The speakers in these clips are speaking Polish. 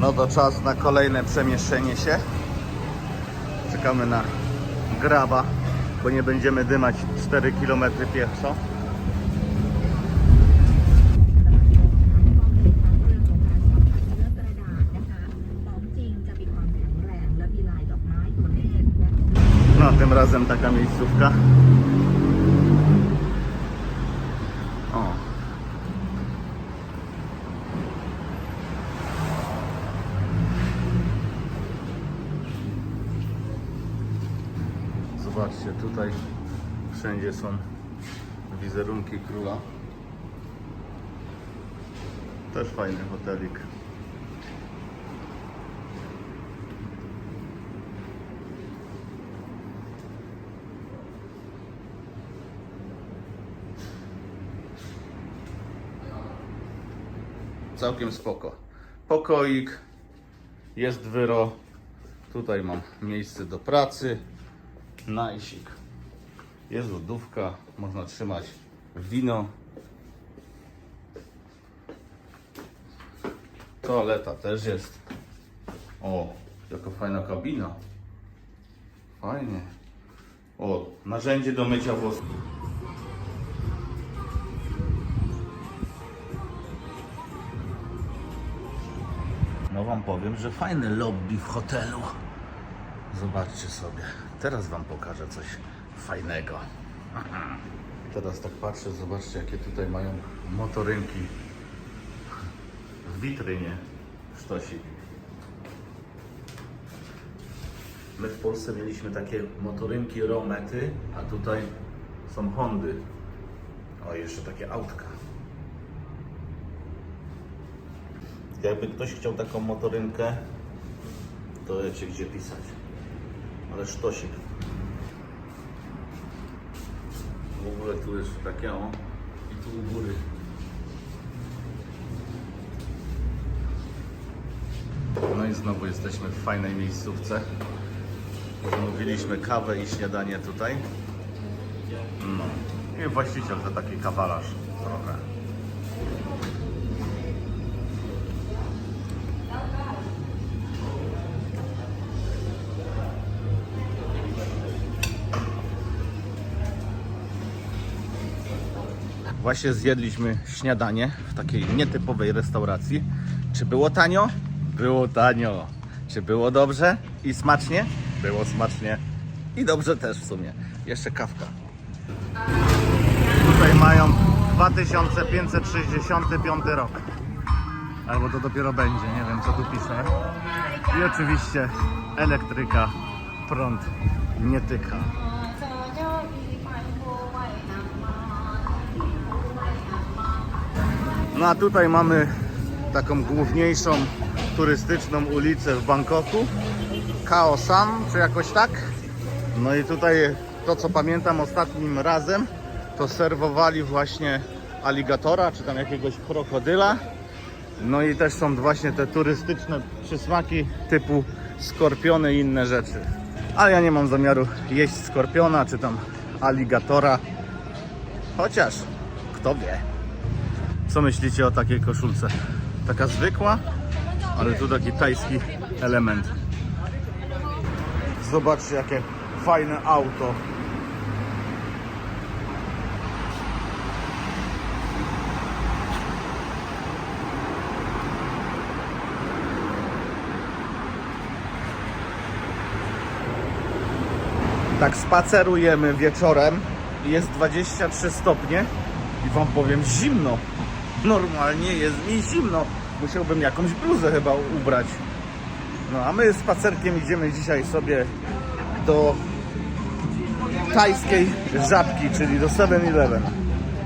No to czas na kolejne przemieszczenie się. Czekamy na graba, bo nie będziemy dymać 4 km pieszo. No, tym razem taka miejscówka. O. Zobaczcie, tutaj wszędzie są wizerunki króla. Też fajny hotelik. Całkiem spoko. Pokoik, jest wyro. Tutaj mam miejsce do pracy. Najsik. Jest lodówka, można trzymać wino. Toaleta też jest. O, jaka fajna kabina. Fajnie. O, narzędzie do mycia włosów. No wam powiem, że fajny lobby w hotelu. Zobaczcie sobie. Teraz wam pokażę coś fajnego. Teraz tak patrzę, zobaczcie jakie tutaj mają motorynki w witrynie sztosik. My w Polsce mieliśmy takie motorynki Romety, a tutaj są Hondy. O, jeszcze takie autka. Jakby ktoś chciał taką motorynkę, to wiecie gdzie pisać. Ale sztosik. W ogóle tu jest takie o i tu u góry. No i znowu jesteśmy w fajnej miejscówce. Zamówiliśmy kawę i śniadanie tutaj. No. I właściciel to taki kawalarz trochę. Właśnie zjedliśmy śniadanie w takiej nietypowej restauracji. Czy było tanio? Było tanio. Czy było dobrze i smacznie? Było smacznie. I dobrze też w sumie. Jeszcze kawka. Tutaj mają 2565 rok. Albo to dopiero będzie, nie wiem co tu pisze. I oczywiście elektryka, prąd nie tyka. No a tutaj mamy taką główniejszą turystyczną ulicę w Bangkoku. Khao San, czy jakoś tak. No i tutaj to co pamiętam ostatnim razem, to serwowali właśnie aligatora, czy tam jakiegoś krokodyla. No i też są właśnie te turystyczne przysmaki typu skorpiony i inne rzeczy. Ale ja nie mam zamiaru jeść skorpiona, czy tam aligatora. Chociaż, kto wie. Co myślicie o takiej koszulce? Taka zwykła, ale tu taki tajski element. Zobaczcie jakie fajne auto. Tak spacerujemy wieczorem. Jest 23 stopnie i wam powiem zimno. Normalnie jest mi zimno. Musiałbym jakąś bluzę chyba ubrać. No a my spacerkiem idziemy dzisiaj sobie do tajskiej żabki, czyli do 7-Eleven.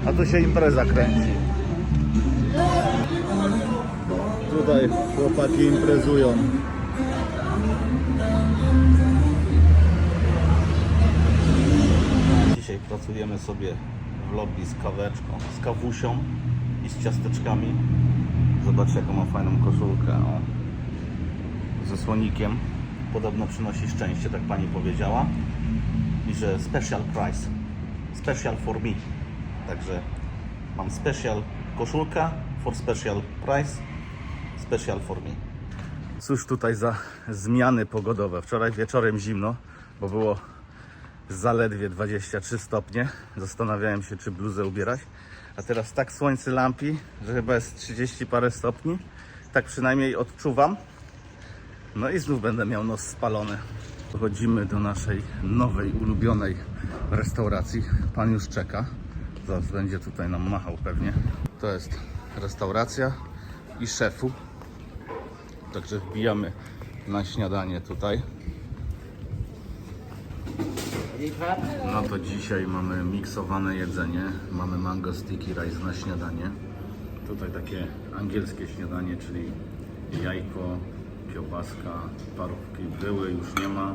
A tu się impreza kręci. Tutaj chłopaki imprezują. Dzisiaj pracujemy sobie w lobby z kaweczką, z kawusią i z ciasteczkami. Zobaczcie jaką ma fajną koszulkę o, ze słonikiem. Podobno przynosi szczęście, tak pani powiedziała. I że special price. Special for me. Także mam special koszulka for special price. Special for me. Cóż tutaj za zmiany pogodowe. Wczoraj wieczorem zimno, bo było zaledwie 23 stopnie. Zastanawiałem się, czy bluzę ubierać. A teraz tak słońce lampi, że chyba jest 30 parę stopni. Tak przynajmniej odczuwam. No i znów będę miał nos spalony. Dochodzimy do naszej nowej, ulubionej restauracji. Pan już czeka. Zaraz będzie tutaj nam machał pewnie. To jest restauracja i szefu. Także wbijamy na śniadanie tutaj. No to dzisiaj mamy miksowane jedzenie. Mamy mango sticky rice na śniadanie. Tutaj takie angielskie śniadanie, czyli jajko, kiełbaska, parówki były, już nie ma.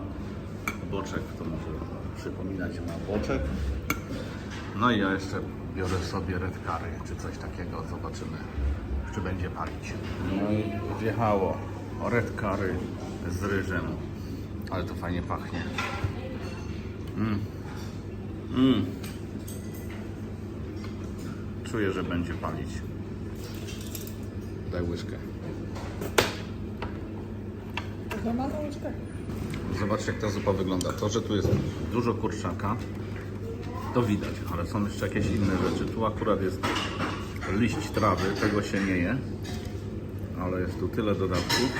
Boczek to może przypominać ma boczek. No i ja jeszcze biorę sobie red curry, czy coś takiego. Zobaczymy, czy będzie palić. No i wjechało red curry z ryżem. Ale to fajnie pachnie. Mm. Czuję, że będzie palić. Daj łyżkę. Normalną łyżkę. Zobaczcie jak ta zupa wygląda. To, że tu jest dużo kurczaka, to widać, ale są jeszcze jakieś inne rzeczy. Tu akurat jest liść trawy, tego się nie je, ale jest tu tyle dodatków.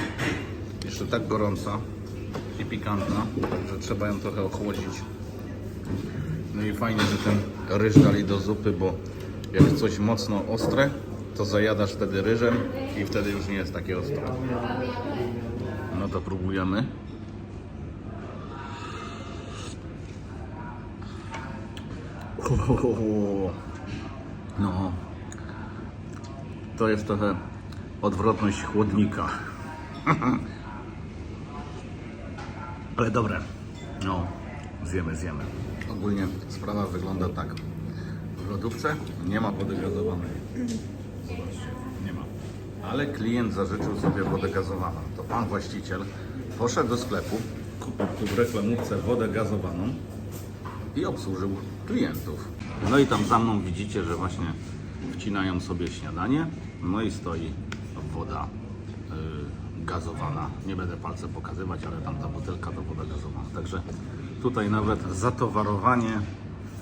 Jeszcze tak gorąca i pikantna, że trzeba ją trochę ochłodzić. No i fajnie, że ten ryż dali do zupy, bo jak coś mocno ostre, to zajadasz wtedy ryżem i wtedy już nie jest takie ostre. No to próbujemy. No, to jest trochę odwrotność chłodnika. Ale dobre. No, zjemy, zjemy. Ogólnie sprawa wygląda tak. W lodówce nie ma wody gazowanej. Zobaczcie, nie ma. Ale klient zażyczył sobie wodę gazowaną. To pan właściciel poszedł do sklepu, kupił tu w reklamówce wodę gazowaną i obsłużył klientów. No i tam za mną widzicie, że właśnie wcinają sobie śniadanie, no i stoi woda y, gazowana. Nie będę palce pokazywać, ale tam ta butelka to woda gazowana. Także tutaj nawet zatowarowanie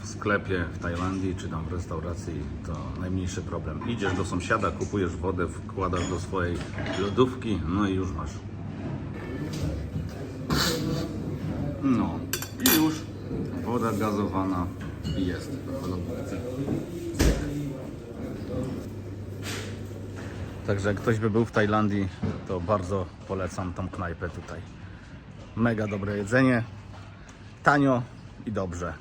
w sklepie w Tajlandii czy tam w restauracji to najmniejszy problem. Idziesz do sąsiada, kupujesz wodę, wkładasz do swojej lodówki, no i już masz. No i już woda gazowana jest w lodówce. Także jak ktoś by był w Tajlandii, to bardzo polecam tą knajpę tutaj. Mega dobre jedzenie, tanio i dobrze.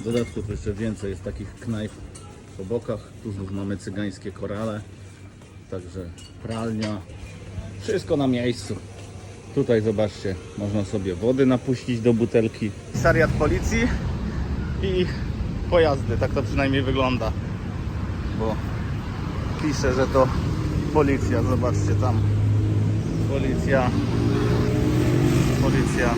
W dodatku to jeszcze więcej jest takich knajp po bokach. Tu znów mamy cygańskie korale, także pralnia. Wszystko na miejscu. Tutaj zobaczcie, można sobie wody napuścić do butelki. Seriat policji i pojazdy, tak to przynajmniej wygląda. Bo pisze, że to policja, zobaczcie tam. Policja. Policja.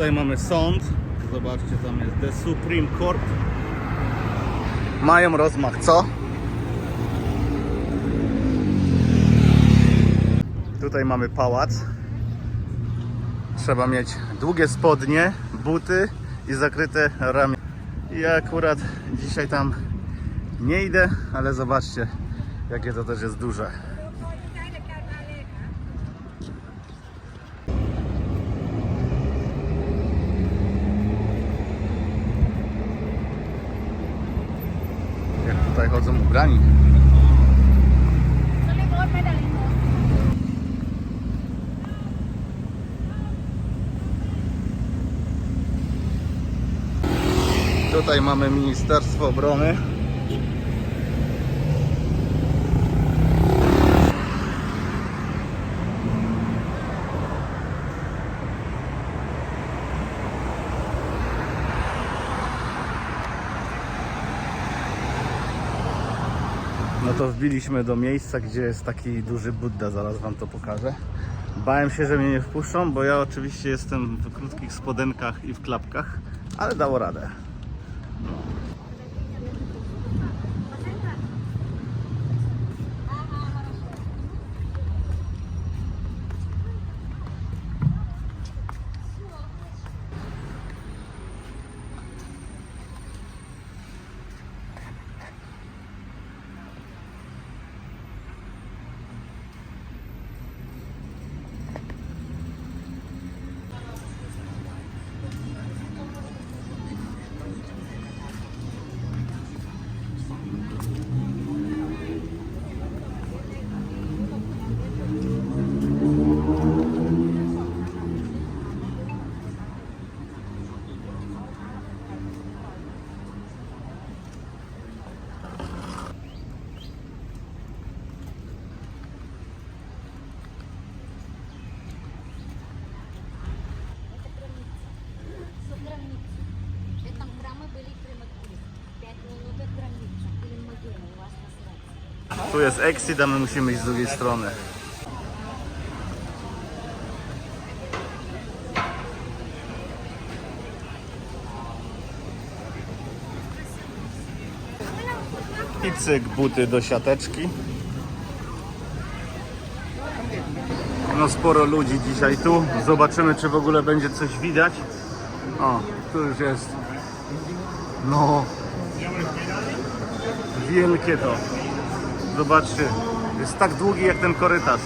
Tutaj mamy sąd. Zobaczcie, tam jest The Supreme Court. Mają rozmach, co? Tutaj mamy pałac. Trzeba mieć długie spodnie, buty i zakryte ramię. Ja akurat dzisiaj tam nie idę, ale zobaczcie, jakie to też jest duże. Jak tutaj chodzą ubrani. Tutaj mamy Ministerstwo Obrony. No to wbiliśmy do miejsca, gdzie jest taki duży Budda, zaraz wam to pokażę. Bałem się, że mnie nie wpuszczą, bo ja oczywiście jestem w krótkich spodenkach i w klapkach, ale dało radę. No. Tu jest exit, a my musimy iść z drugiej strony. I cyk, buty do siateczki. No sporo ludzi dzisiaj tu. Zobaczymy, czy w ogóle będzie coś widać. O, tu już jest. No. Wielkie to. Zobaczcie, jest tak długi jak ten korytarz.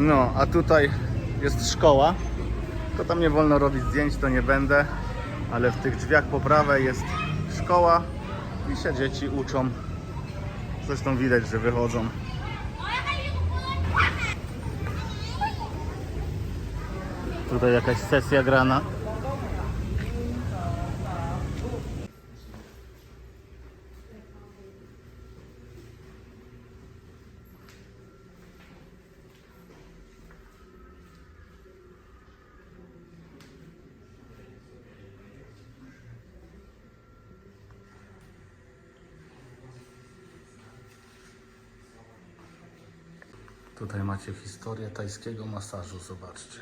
No, a tutaj jest szkoła. Tylko tam nie wolno robić zdjęć, to nie będę. Ale w tych drzwiach po prawej jest szkoła i się dzieci uczą. Zresztą widać, że wychodzą. Tutaj jakaś sesja grana. Tutaj macie historię tajskiego masażu, zobaczcie.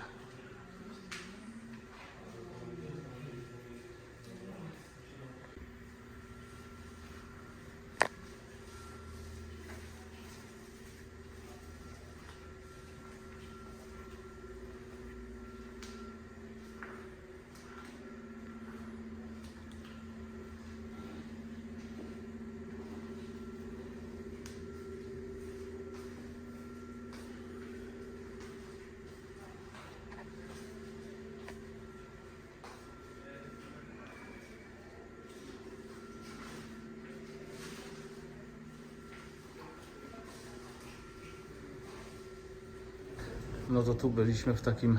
No to tu byliśmy w takim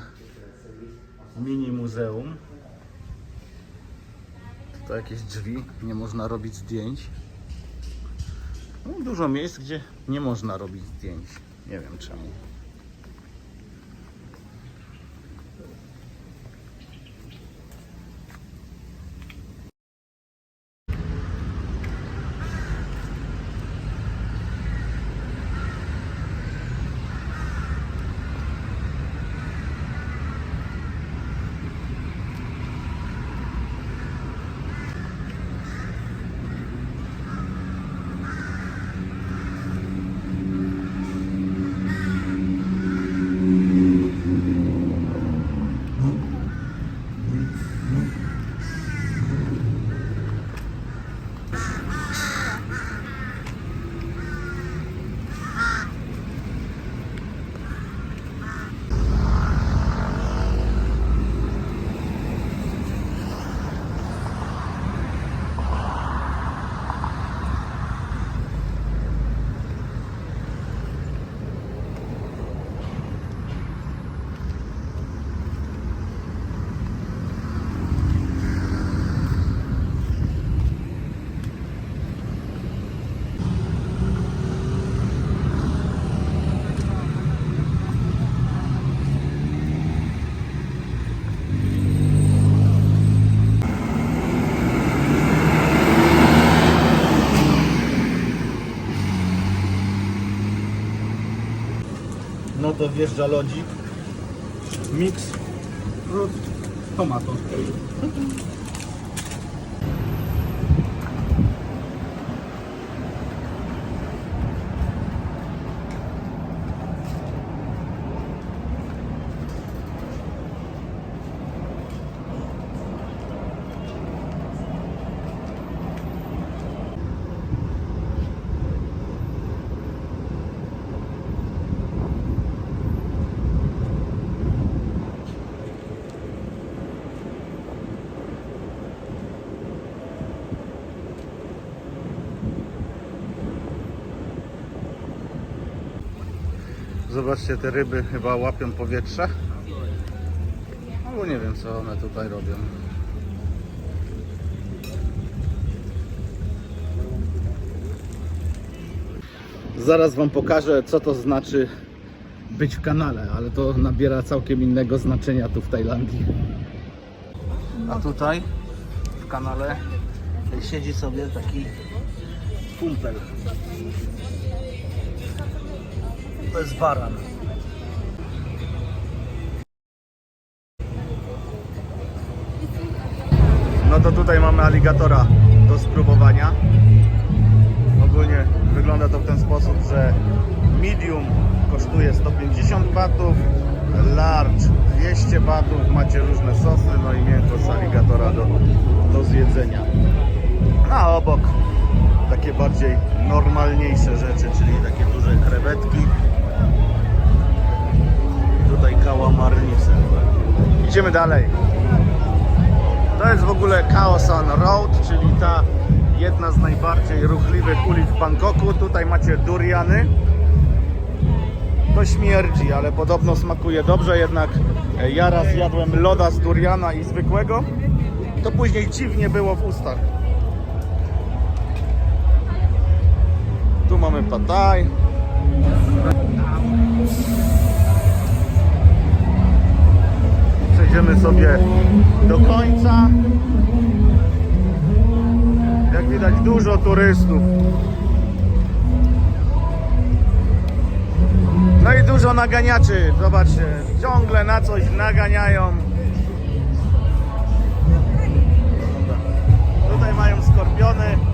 mini muzeum. Tutaj jakieś drzwi, nie można robić zdjęć. No, dużo miejsc, gdzie nie można robić zdjęć. Nie wiem czemu. To wjeżdża lodzik. Mix frut tomato. Zobaczcie, te ryby chyba łapią powietrze. Albo nie wiem, co one tutaj robią. Zaraz Wam pokażę, co to znaczy być w kanale, ale to nabiera całkiem innego znaczenia tu w Tajlandii. A tutaj w kanale siedzi sobie taki kumpel. To jest baran. No to tutaj mamy aligatora do spróbowania. Ogólnie wygląda to w ten sposób, że medium kosztuje 150 batów, large 200 batów, macie różne sosy, no i miękko z aligatora do, do zjedzenia. A obok takie bardziej normalniejsze rzeczy, czyli takie duże krewetki. Tutaj kałamarnice. Idziemy dalej. To jest w ogóle Kaosan Road, czyli ta jedna z najbardziej ruchliwych ulic w Bangkoku. Tutaj macie duriany. To śmierdzi, ale podobno smakuje dobrze, jednak e, ja raz jadłem loda z duriana i zwykłego. To później dziwnie było w ustach. Tu mamy pataj. Przejdziemy sobie do końca. Jak widać dużo turystów. No i dużo naganiaczy. Zobaczcie, ciągle na coś naganiają. Tutaj mają skorpiony.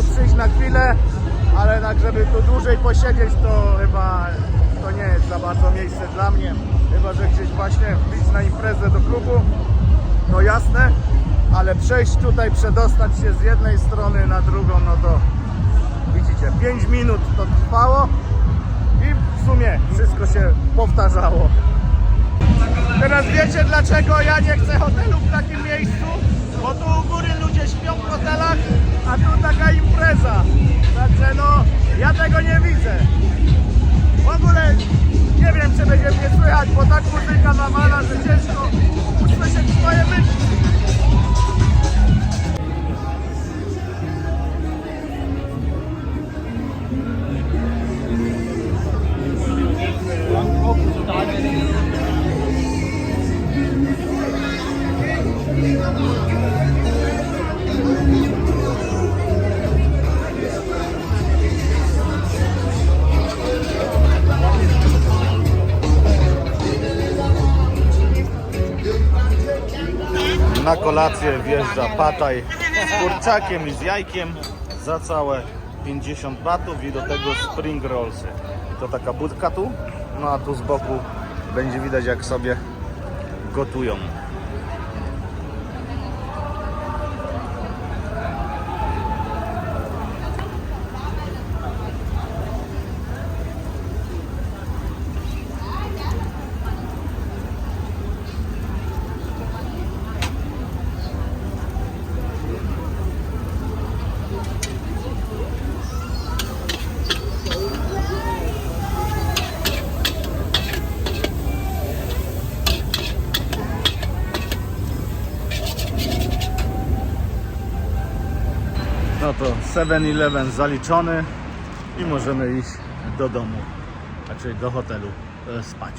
Tu przyjść na chwilę, ale tak, żeby tu dłużej posiedzieć, to chyba to nie jest za bardzo miejsce dla mnie. Chyba, że gdzieś właśnie wbić na imprezę do klubu, to jasne, ale przejść tutaj, przedostać się z jednej strony na drugą, no to widzicie, 5 minut to trwało i w sumie wszystko się powtarzało. Teraz wiecie dlaczego ja nie chcę hotelu w takim miejscu? Bo tu u góry ludzie śpią w hotelach, a tu taka impreza. Także no, ja tego nie widzę. W ogóle nie wiem czy będzie mnie słychać, bo tak muzyka nawala, że ciężko usłyszeć swoje myśli. Kolację wjeżdża pataj z kurczakiem i z jajkiem za całe 50 batów i do tego spring rollsy. I to taka budka tu, no a tu z boku będzie widać jak sobie gotują. No to 7-Eleven zaliczony i możemy iść do domu, znaczy do hotelu e, spać.